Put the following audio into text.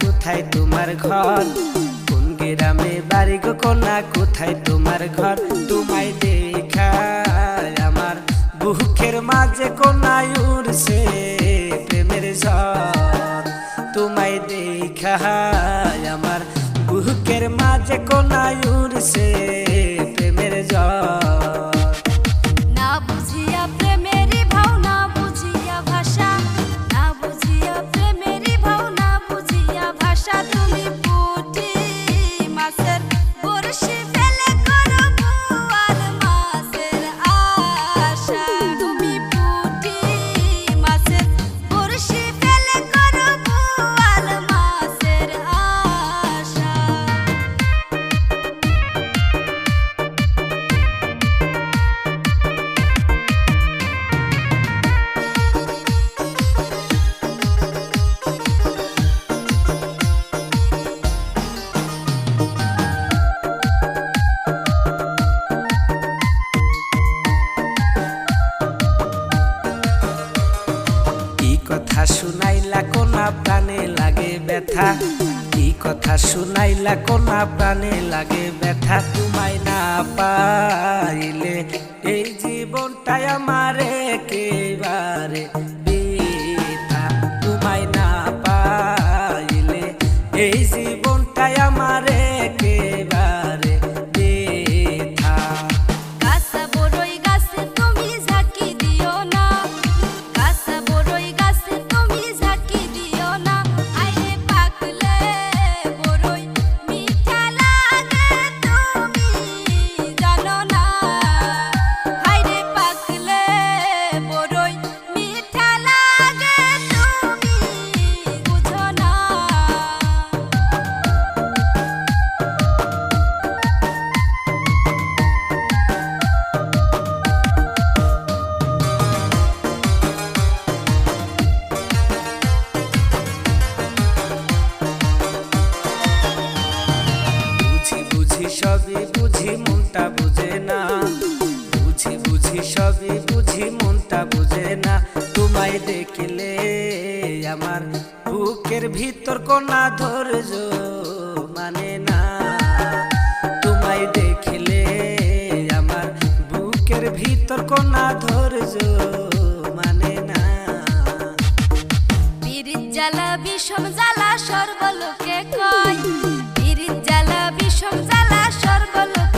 কোথায় তোমার ঘর? কোন গ্রামে বাড়ি গো কন্যা, কোথায় তোমার ঘর? তোমায় দেখা আমার বুকের মাঝে কন্যায় উড়ছে প্রেমের ঝড়। তোমায় দেখা আমার বুকের মাঝে কন্যায় উড়ছে ব্যথা। কি কথা শুনাইলা কোনা প্রাণে লাগে ব্যথা তোমায় না পাইলে এই জীবনটাই আমার একেবারে তোমায় না পাইলে এই জীবনটাই সবই বুঝি, মনটা বুঝে না। বুঝি বুঝি, সবই বুঝি, মনটা বুঝে না। তোমায় দেখলে আমার বুকের ভিতর কোনা ধৈর্য মানে না। তোমায় দেখলে আমার বুকের ভিতর কোনা ধৈর্য মানে না। পীড়িত জ্বালা, বিষম জ্বালা সর্বলো color